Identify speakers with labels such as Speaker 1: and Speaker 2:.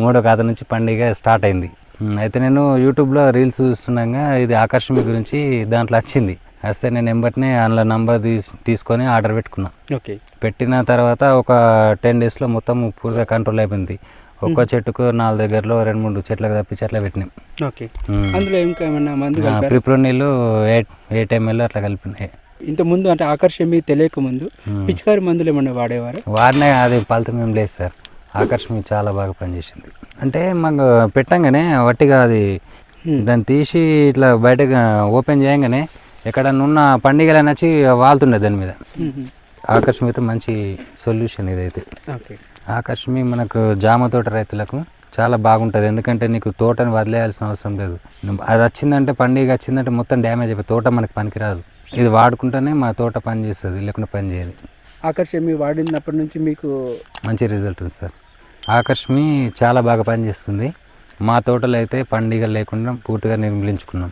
Speaker 1: మూడో ఖాతా నుంచి పండుగ స్టార్ట్ అయింది. అయితే నేను యూట్యూబ్లో రీల్స్ చూస్తుండగా ఇది ఆకర్షణ గురించి దాంట్లో వచ్చింది. వస్తే నేను ఎంబటినే అందులో నంబర్ తీసి తీసుకొని ఆర్డర్ పెట్టుకున్నా.
Speaker 2: ఓకే.
Speaker 1: పెట్టిన తర్వాత ఒక టెన్ డేస్లో మొత్తం పూర్తిగా కంట్రోల్ అయిపోయింది. ఒక్కో చెట్టుకు నాలుగు దగ్గరలో రెండు మూడు చెట్లకు తప్పి చెట్ల పెట్టినాం.
Speaker 2: ఓకే. అందులో ఇంకా?
Speaker 1: ప్రిప్రో నీళ్ళు ఎయిట్ ఎయిట్ ఎంఎల్ అట్లా కలిపినాయి.
Speaker 2: ఇంత ముందు అంటే ఆకర్షణ తెలియక ముందు పిచికారి మందులు ఏమన్నా వాడేవారా?
Speaker 1: వాడినే అది ఫలితం ఏం లేదు సార్. ఆకర్షణ చాలా బాగా పనిచేసింది. అంటే మాకు పెట్టంగానే వట్టిగా అది దాన్ని తీసి ఇట్లా బయటకు ఓపెన్ చేయగానే ఎక్కడన్నా ఉన్న పండుగలు నచ్చి వాళ్తుండే దాని మీద. ఆకర్షణ అయితే మంచి సొల్యూషన్ ఇదైతే.
Speaker 2: ఓకే.
Speaker 1: ఆకర్షమి మనకు జామ తోట రైతులకు చాలా బాగుంటుంది. ఎందుకంటే నీకు తోటని వదిలేయాల్సిన అవసరం లేదు. అది వచ్చిందంటే పండుగ వచ్చిందంటే మొత్తం డ్యామేజ్ అయిపోయి తోట మనకి పనికిరాదు. ఇది వాడుకుంటేనే మా తోట పని చేస్తుంది లేకుండా పని చేయదు
Speaker 2: ఆకర్షణ వాడినప్పటి నుంచి మీకు
Speaker 1: మంచి రిజల్ట్ ఉంది సార్. ఆకర్ష్మి చాలా బాగా పనిచేస్తుంది. మా తోటలో అయితే పండుగ లేకుండా పూర్తిగా నిర్మూలించుకున్నాం